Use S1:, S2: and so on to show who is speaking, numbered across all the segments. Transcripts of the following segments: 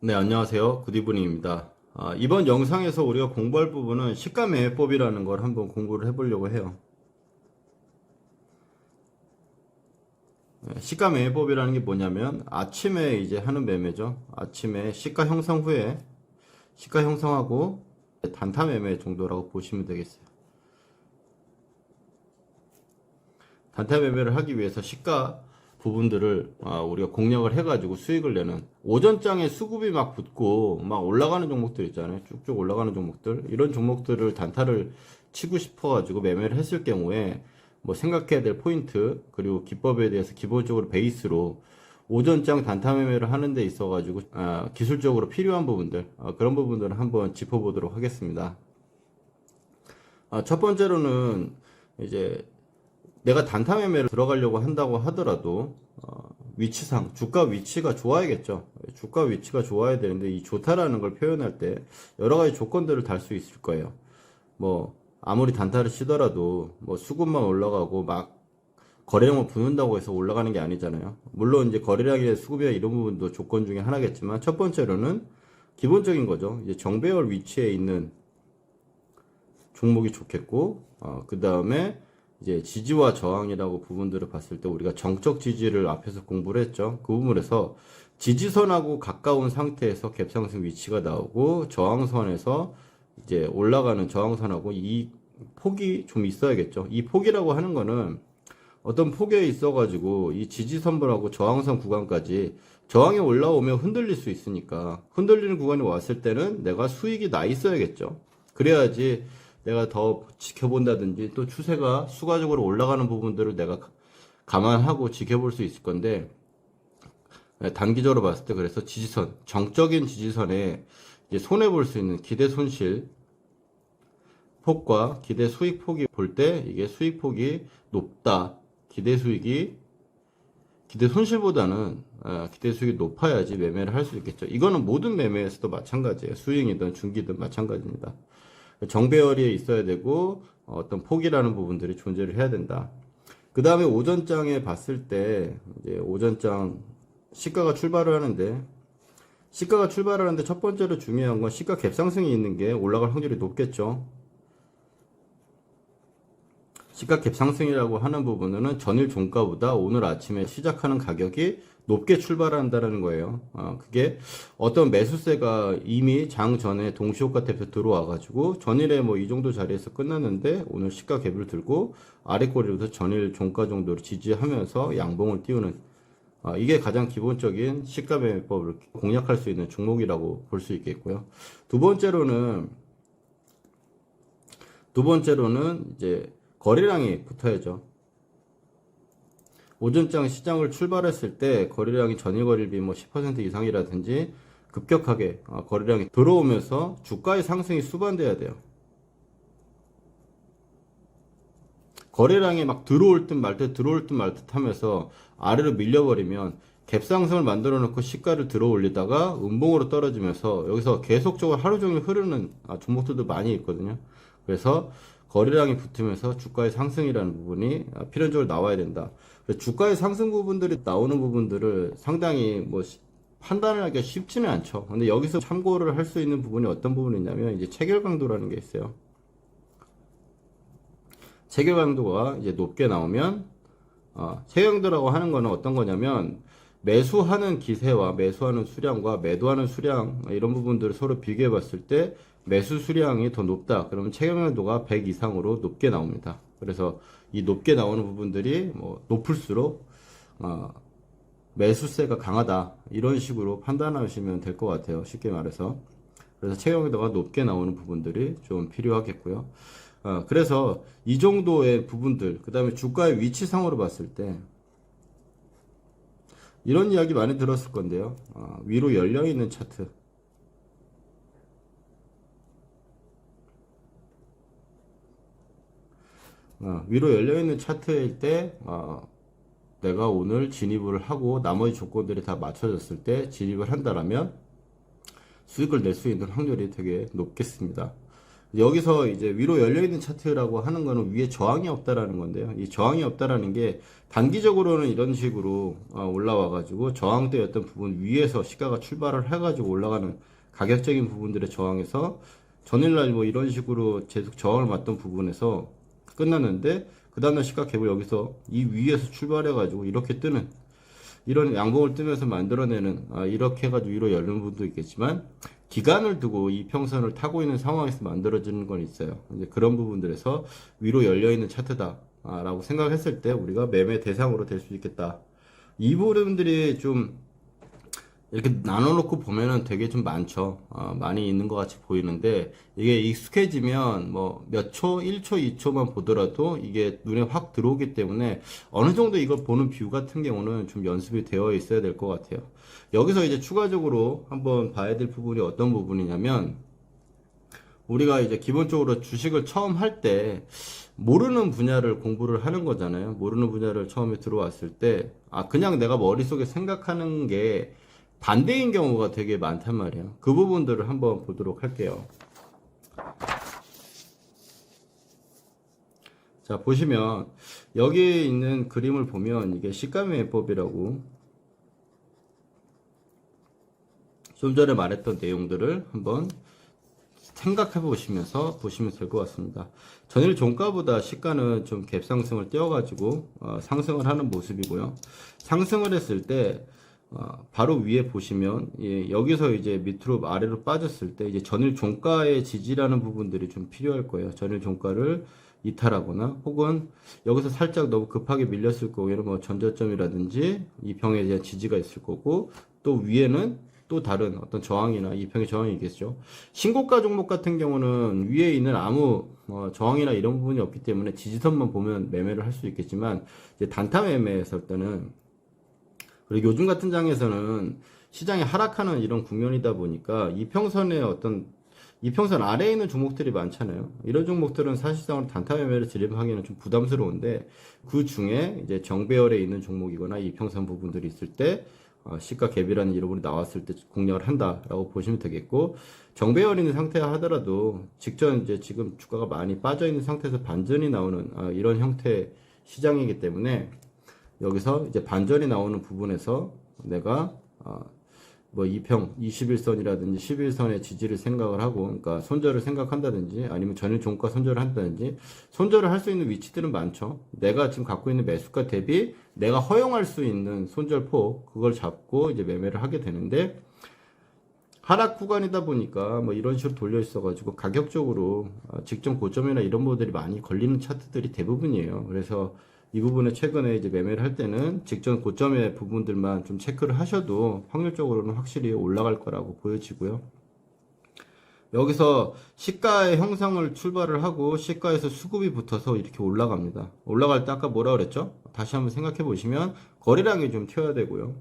S1: 네, 안녕하세요. 굿이브닝입니다. 아, 이번 영상에서 우리가 공부할 부분은 시가매매법이라는 걸 한번 공부를 해보려고 해요. 네, 시가매매법이라는 게 뭐냐면 아침에 이제 하는 매매죠. 아침에 시가 형성 후에 시가 형성하고 단타 매매 정도라고 보시면 되겠어요. 단타 매매를 하기 위해서 시가 부분들을 아, 우리가 공략을 해가지고 수익을 내는 오전장에 수급이 막 붙고 막 올라가는 종목들 있잖아요. 쭉쭉 올라가는 종목들 이런 종목들을 단타를 치고 싶어 가지고 매매를 했을 경우에 뭐 생각해야 될 포인트 그리고 기법에 대해서 기본적으로 베이스로 오전장 단타 매매를 하는 데 있어 가지고 아, 기술적으로 필요한 부분들 아, 그런 부분들을 한번 짚어보도록 하겠습니다. 아, 첫 번째로는 이제 내가 단타 매매를 들어가려고 한다고 하더라도 어, 위치상 주가 위치가 좋아야겠죠. 주가 위치가 좋아야 되는데 이 좋다라는 걸 표현할 때 여러 가지 조건들을 달 수 있을 거예요. 뭐 아무리 단타를 치더라도 뭐 수급만 올라가고 막 거래량을 부는다고 해서 올라가는 게 아니잖아요. 물론 이제 거래량이나 수급이나 이런 부분도 조건 중에 하나겠지만 첫 번째로는 기본적인 거죠. 이제 정배열 위치에 있는 종목이 좋겠고 어, 그 다음에 이제 지지와 저항이라고 부분들을 봤을 때 우리가 정적 지지를 앞에서 공부를 했죠. 그 부분에서 지지선하고 가까운 상태에서 갭상승 위치가 나오고 저항선에서 이제 올라가는 저항선하고 이 폭이 좀 있어야겠죠. 이 폭이라고 하는 거는 어떤 폭에 있어가지고 이 지지선분하고 저항선 구간까지 저항이 올라오면 흔들릴 수 있으니까 흔들리는 구간이 왔을 때는 내가 수익이 나 있어야겠죠. 그래야지 내가 더 지켜본다든지 또 추세가 수가적으로 올라가는 부분들을 내가 감안하고 지켜볼 수 있을 건데 네, 단기적으로 봤을 때 그래서 지지선 정적인 지지선에 손해 볼 수 있는 기대 손실 폭과 기대 수익 폭이 볼 때 이게 수익 폭이 높다 기대 수익이 기대 손실보다는 아, 기대 수익이 높아야지 매매를 할 수 있겠죠. 이거는 모든 매매에서도 마찬가지예요. 수익이든 중기든 마찬가지입니다. 정배열이 있어야 되고 어떤 폭이라는 부분들이 존재를 해야 된다. 그 다음에 오전장에 봤을 때 이제 오전장 시가가 출발을 하는데 시가가 출발하는데 첫 번째로 중요한 건 시가 갭상승이 있는 게 올라갈 확률이 높겠죠. 시가 갭상승이라고 하는 부분은 전일 종가보다 오늘 아침에 시작하는 가격이 높게 출발한다는 거예요. 어, 그게 어떤 매수세가 이미 장 전에 동시효과 때문에 들어와가지고 전일에 뭐 이 정도 자리에서 끝났는데 오늘 시가 갭을 들고 아래 꼬리로서 전일 종가 정도를 지지하면서 양봉을 띄우는 어, 이게 가장 기본적인 시가 매매법을 공략할 수 있는 종목이라고 볼 수 있겠고요. 두 번째로는 두 번째로는 이제 거래량이 붙어야죠. 오전장 시장을 출발했을 때 거래량이 전일 거래일 비뭐 10% 이상이라든지 급격하게 어, 거래량이 들어오면서 주가의 상승이 수반돼야 돼요. 거래량이 막 들어올 듯 말 듯 들어올 듯 말 듯 하면서 아래로 밀려버리면 갭상승을 만들어 놓고 시가를 들어 올리다가 음봉으로 떨어지면서 여기서 계속적으로 하루 종일 흐르는 아, 종목들도 많이 있거든요. 그래서 거래량이 붙으면서 주가의 상승이라는 부분이 아, 필연적으로 나와야 된다. 주가의 상승 부분들이 나오는 부분들을 상당히 뭐 판단을 하기가 쉽지는 않죠. 근데 여기서 참고를 할 수 있는 부분이 어떤 부분이 있냐면 이제 체결 강도라는 게 있어요. 체결 강도가 이제 높게 나오면 어, 체결 강도라고 하는 거는 어떤 거냐면 매수하는 기세와 매수하는 수량과 매도하는 수량 이런 부분들을 서로 비교해 봤을 때 매수 수량이 더 높다. 그러면 체결 강도가 100 이상으로 높게 나옵니다. 그래서 이 높게 나오는 부분들이 뭐 높을수록 어, 매수세가 강하다 이런 식으로 판단하시면 될 것 같아요. 쉽게 말해서 그래서 체결도가 높게 나오는 부분들이 좀 필요하겠고요. 어, 그래서 이 정도의 부분들 그 다음에 주가의 위치상으로 봤을 때 이런 이야기 많이 들었을 건데요. 어, 위로 열려 있는 차트 어, 위로 열려있는 차트일 때, 어, 내가 오늘 진입을 하고 나머지 조건들이 다 맞춰졌을 때 진입을 한다라면 수익을 낼 수 있는 확률이 되게 높겠습니다. 여기서 이제 위로 열려있는 차트라고 하는 거는 위에 저항이 없다라는 건데요. 이 저항이 없다라는 게 단기적으로는 이런 식으로 어, 올라와가지고 저항대였던 부분 위에서 시가가 출발을 해가지고 올라가는 가격적인 부분들의 저항에서 전일날 뭐 이런 식으로 계속 저항을 맞던 부분에서 끝났는데 그 다음날 갭을 여기서 이 위에서 출발해 가지고 이렇게 뜨는 이런 양봉을 뜨면서 만들어내는 아, 이렇게 해가지고 위로 열리는 부분도 있겠지만 기간을 두고 이 평선을 타고 있는 상황에서 만들어지는 건 있어요. 이제 그런 부분들에서 위로 열려 있는 차트다라고 생각했을 때 우리가 매매 대상으로 될 수 있겠다. 이 부분들이 좀 이렇게 나눠놓고 보면은 되게 좀 많죠. 어, 많이 있는 것 같이 보이는데 이게 익숙해지면 뭐 몇 초, 1초, 2초만 보더라도 이게 눈에 확 들어오기 때문에 어느 정도 이걸 보는 뷰 같은 경우는 좀 연습이 되어 있어야 될 것 같아요. 여기서 이제 추가적으로 한번 봐야 될 부분이 어떤 부분이냐면 우리가 이제 기본적으로 주식을 처음 할 때 모르는 분야를 공부를 하는 거잖아요. 모르는 분야를 처음에 들어왔을 때, 아, 그냥 내가 머릿속에 생각하는 게 반대인 경우가 되게 많단 말이에요. 그 부분들을 한번 보도록 할게요. 자, 보시면 여기 있는 그림을 보면 이게 시가매매법이라고 좀 전에 말했던 내용들을 한번 생각해 보시면서 보시면 될 것 같습니다. 전일 종가보다 시가는 좀 갭 상승을 띄워가지고 어, 상승을 하는 모습이고요. 상승을 했을 때 어, 바로 위에 보시면 예, 여기서 이제 밑으로 아래로 빠졌을 때 이제 전일 종가의 지지라는 부분들이 좀 필요할 거예요. 전일 종가를 이탈하거나 혹은 여기서 살짝 너무 급하게 밀렸을 거고 뭐 전저점이라든지 이 평에 대한 지지가 있을 거고 또 위에는 또 다른 어떤 저항이나 이 평의 저항이 있겠죠. 신고가 종목 같은 경우는 위에 있는 아무 어, 저항이나 이런 부분이 없기 때문에 지지선만 보면 매매를 할 수 있겠지만 단타 매매했을 때는 그리고 요즘 같은 장에서는 시장이 하락하는 이런 국면이다 보니까 이평선의 어떤 이평선 아래에 있는 종목들이 많잖아요. 이런 종목들은 사실상으로 단타 매매를 진입하기는 좀 부담스러운데 그 중에 이제 정배열에 있는 종목이거나 이평선 부분들이 있을 때 어, 시가 갭이라는 이름으로 나왔을 때 공략을 한다라고 보시면 되겠고 정배열 있는 상태야 하더라도 직전 이제 지금 주가가 많이 빠져 있는 상태에서 반전이 나오는 어, 이런 형태의 시장이기 때문에 여기서 이제 반전이 나오는 부분에서 내가 어, 뭐 2평 21선이라든지 11선의 지지를 생각을 하고 그러니까 손절을 생각한다든지 아니면 전일 종가 손절을 한다든지 손절을 할 수 있는 위치들은 많죠. 내가 지금 갖고 있는 매수가 대비 내가 허용할 수 있는 손절폭 그걸 잡고 이제 매매를 하게 되는데 하락 구간이다 보니까 뭐 이런 식으로 돌려 있어가지고 가격적으로 어, 직전 고점이나 이런 모델이 많이 걸리는 차트들이 대부분이에요. 그래서 이 부분에 최근에 이제 매매를 할 때는 직전 고점의 부분들만 좀 체크를 하셔도 확률적으로는 확실히 올라갈 거라고 보여지고요. 여기서 시가의 형상을 출발을 하고 시가에서 수급이 붙어서 이렇게 올라갑니다. 올라갈 때 아까 뭐라 그랬죠? 다시 한번 생각해 보시면 거래량이 좀 튀어야 되고요.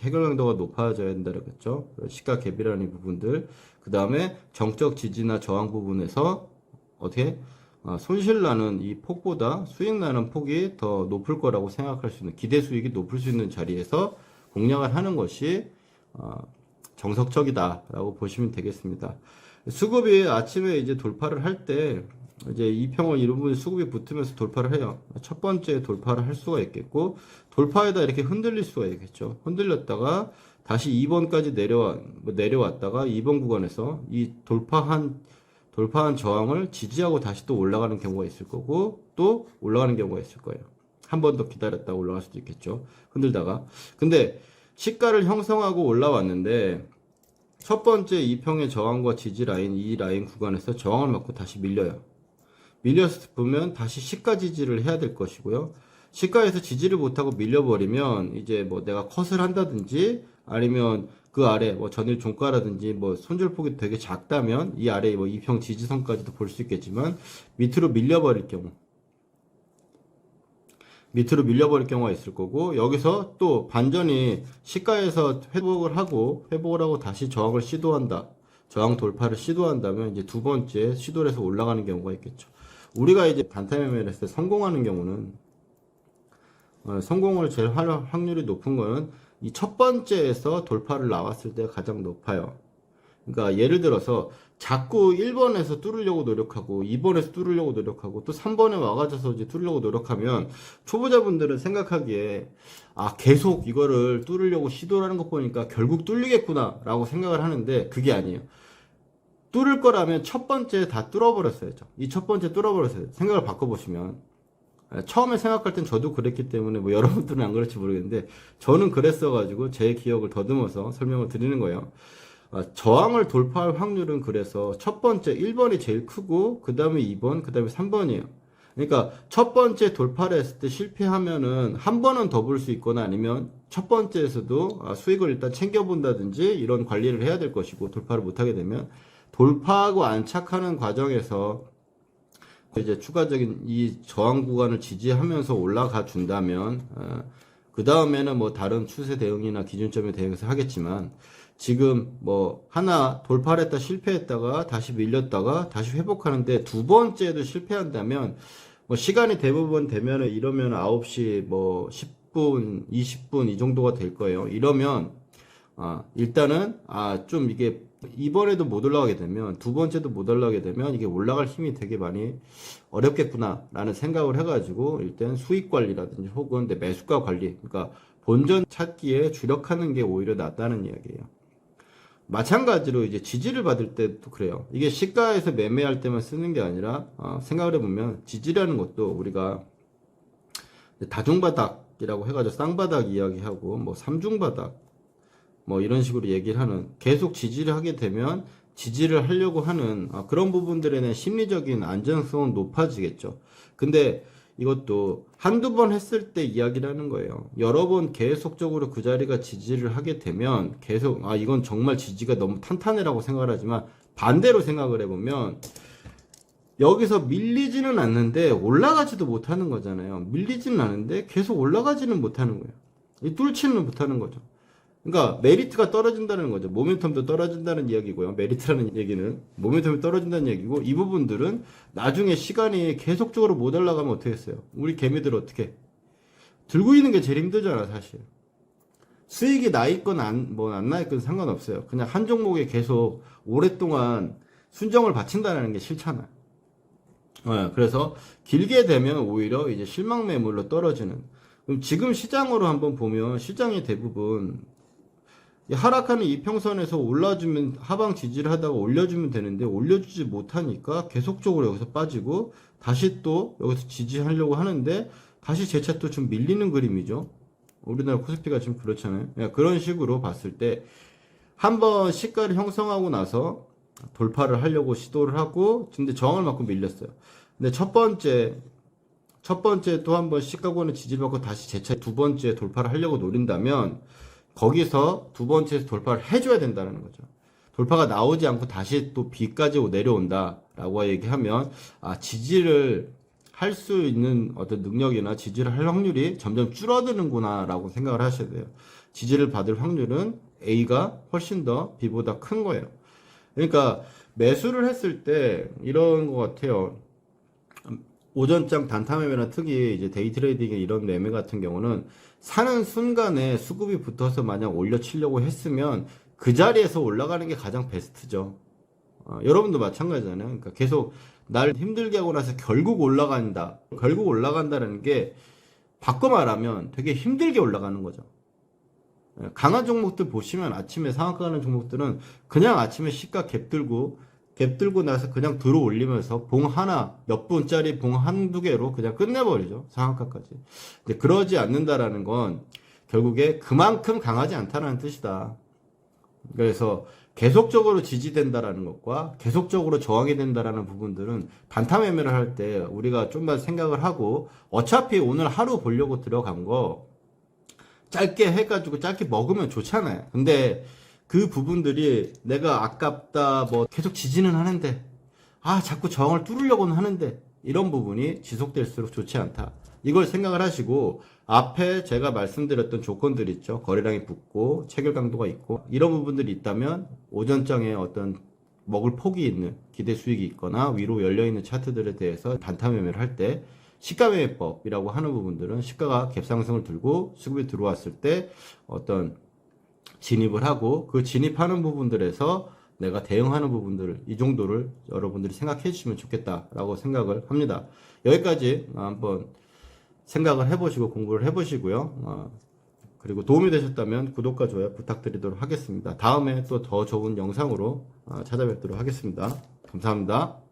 S1: 해결량도가 높아져야 된다 그랬죠. 시가 갭이라는 부분들. 그 다음에 정적 지지나 저항 부분에서 어떻게 아, 손실 나는 이 폭보다 수익 나는 폭이 더 높을 거라고 생각할 수 있는 기대 수익이 높을 수 있는 자리에서 공략을 하는 것이 어, 정석적이다라고 보시면 되겠습니다. 수급이 아침에 이제 돌파를 할 때 이제 이평을 이런 분이 수급이 붙으면서 돌파를 해요. 첫 번째 돌파를 할 수가 있겠고 돌파에다 이렇게 흔들릴 수가 있겠죠. 흔들렸다가 다시 2번까지 내려와 뭐 내려왔다가 2번 구간에서 이 돌파한 돌파한 저항을 지지하고 다시 또 올라가는 경우가 있을 거고 또 올라가는 경우가 있을 거예요. 한 번 더 기다렸다가 올라갈 수도 있겠죠. 흔들다가. 근데 시가를 형성하고 올라왔는데 첫 번째 이평의 저항과 지지 라인 이 라인 구간에서 저항을 맞고 다시 밀려요. 밀렸을 보면 다시 시가 지지를 해야 될 것이고요. 시가에서 지지를 못하고 밀려버리면 이제 뭐 내가 컷을 한다든지 아니면 그 아래 뭐 전일 종가라든지 뭐 손절 폭이 되게 작다면 이 아래 뭐 이평 지지선까지도 볼 수 있겠지만 밑으로 밀려버릴 경우 밑으로 밀려버릴 경우가 있을 거고 여기서 또 반전이 시가에서 회복을 하고 회복을 하고 다시 저항을 시도한다 저항 돌파를 시도한다면 이제 두 번째 시도를 해서 올라가는 경우가 있겠죠. 우리가 이제 단타 매매를 했을 때 성공하는 경우는 어, 성공을 제일 할 확률이 높은 거는 이 첫 번째에서 돌파를 나왔을 때 가장 높아요. 그러니까 예를 들어서 자꾸 1번에서 뚫으려고 노력하고 2번에서 뚫으려고 노력하고 또 3번에 와가지고 이제 뚫으려고 노력하면 초보자분들은 생각하기에 아 계속 이거를 뚫으려고 시도를 하는 것 보니까 결국 뚫리겠구나 라고 생각을 하는데 그게 아니에요. 뚫을 거라면 첫 번째 다 뚫어버렸어야죠. 이 첫 번째 뚫어버렸어요. 생각을 바꿔보시면. 아, 처음에 생각할 땐 저도 그랬기 때문에 뭐 여러분들은 안 그럴지 모르겠는데 저는 그랬어가지고 제 기억을 더듬어서 설명을 드리는 거예요. 아, 저항을 돌파할 확률은 그래서 첫 번째 1번이 제일 크고 그 다음에 2번 그 다음에 3번이에요. 그러니까 첫 번째 돌파를 했을 때 실패하면은 한 번은 더 볼 수 있거나 아니면 첫 번째에서도 아, 수익을 일단 챙겨본다든지 이런 관리를 해야 될 것이고 돌파를 못하게 되면 돌파하고 안착하는 과정에서 이제 추가적인 이 저항 구간을 지지하면서 올라가 준다면 그 다음에는 뭐 다른 추세 대응이나 기준점에 대해서 하겠지만 지금 뭐 하나 돌파를 했다 실패했다가 다시 밀렸다가 다시 회복하는데 두 번째도 실패한다면 뭐 시간이 대부분 되면은 이러면 9시 뭐 10분, 20분 이 정도가 될 거예요. 이러면 아, 일단은 아, 좀 이게 이번에도 못 올라가게 되면 두 번째도 못 올라가게 되면 이게 올라갈 힘이 되게 많이 어렵겠구나라는 생각을 해가지고 일단 수익 관리라든지 혹은 내 매수가 관리, 그러니까 본전 찾기에 주력하는 게 오히려 낫다는 이야기예요. 마찬가지로 이제 지지를 받을 때도 그래요. 이게 시가에서 매매할 때만 쓰는 게 아니라 어, 생각을 해보면 지지라는 것도 우리가 다중바닥이라고 해가지고 쌍바닥 이야기하고 뭐 삼중바닥 뭐 이런 식으로 얘기를 하는 계속 지지를 하게 되면 지지를 하려고 하는 아, 그런 부분들에는 심리적인 안정성은 높아지겠죠. 근데 이것도 한두 번 했을 때 이야기를 하는 거예요. 여러 번 계속적으로 그 자리가 지지를 하게 되면 계속 아 이건 정말 지지가 너무 탄탄해라고 생각을 하지만 반대로 생각을 해보면 여기서 밀리지는 않는데 올라가지도 못하는 거잖아요. 밀리지는 않는데 계속 올라가지는 못하는 거예요. 이 뚫지는 못하는 거죠. 그러니까 메리트가 떨어진다는 거죠. 모멘텀도 떨어진다는 이야기고요. 메리트라는 얘기는 모멘텀이 떨어진다는 얘기고 이 부분들은 나중에 시간이 계속적으로 못 올라가면 어떻게 했어요? 우리 개미들 어떻게? 들고 있는 게 제일 힘들잖아, 사실. 수익이 나 있건 안, 뭐 안 나 있건 상관없어요. 그냥 한 종목에 계속 오랫동안 순정을 바친다는 게 싫잖아요. 네, 그래서 길게 되면 오히려 이제 실망 매물로 떨어지는. 그럼 지금 시장으로 한번 보면 시장이 대부분 이 하락하는 이평선에서 올라주면 하방 지지를 하다가 올려주면 되는데 올려주지 못하니까 계속적으로 여기서 빠지고 다시 또 여기서 지지하려고 하는데 다시 재차 또 좀 밀리는 그림이죠. 우리나라 코스피가 지금 그렇잖아요. 예, 그런 식으로 봤을 때 한번 시가를 형성하고 나서 돌파를 하려고 시도를 하고 근데 저항을 맞고 밀렸어요. 근데 첫 번째 첫 번째 또 한번 시가권을 지지를 받고 다시 재차 두 번째 돌파를 하려고 노린다면 거기서 두 번째에서 돌파를 해줘야 된다는 거죠. 돌파가 나오지 않고 다시 또 B까지 내려온다라고 얘기하면 아 지지를 할 수 있는 어떤 능력이나 지지를 할 확률이 점점 줄어드는구나라고 생각을 하셔야 돼요. 지지를 받을 확률은 A가 훨씬 더 B보다 큰 거예요. 그러니까 매수를 했을 때 이런 것 같아요. 오전장 단타 매매나 특히 이제 데이 트레이딩의 이런 매매 같은 경우는 사는 순간에 수급이 붙어서 만약 올려치려고 했으면 그 자리에서 올라가는 게 가장 베스트죠. 어, 여러분도 마찬가지잖아요. 그러니까 계속 날 힘들게 하고 나서 결국 올라간다. 결국 올라간다는 게 바꿔 말하면 되게 힘들게 올라가는 거죠. 예, 강한 종목들 보시면 아침에 상한가 가는 종목들은 그냥 아침에 시가 갭 들고 갭 들고 나서 그냥 들어 올리면서 봉 하나 몇 분짜리 봉 한두 개로 그냥 끝내버리죠 상한가까지. 근데 그러지 않는다라는 건 결국에 그만큼 강하지 않다는 뜻이다. 그래서 계속적으로 지지된다라는 것과 계속적으로 저항이 된다라는 부분들은 단타 매매를 할 때 우리가 좀만 생각을 하고 어차피 오늘 하루 보려고 들어간 거 짧게 해가지고 짧게 먹으면 좋잖아요. 근데 그 부분들이 내가 아깝다 뭐 계속 지지는 하는데 아 자꾸 저항을 뚫으려고는 하는데 이런 부분이 지속될수록 좋지 않다. 이걸 생각을 하시고 앞에 제가 말씀드렸던 조건들 있죠. 거래량이 붙고 체결 강도가 있고 이런 부분들이 있다면 오전장에 어떤 먹을 폭이 있는 기대 수익이 있거나 위로 열려 있는 차트들에 대해서 단타 매매를 할 때 시가 매매법이라고 하는 부분들은 시가가 갭상승을 들고 수급이 들어왔을 때 어떤 진입을 하고 그 진입하는 부분들에서 내가 대응하는 부분들을 이 정도를 여러분들이 생각해 주시면 좋겠다라고 생각을 합니다. 여기까지 한번 생각을 해보시고 공부를 해보시고요. 어, 그리고 도움이 되셨다면 구독과 좋아요 부탁드리도록 하겠습니다. 다음에 또 더 좋은 영상으로 어, 찾아뵙도록 하겠습니다. 감사합니다.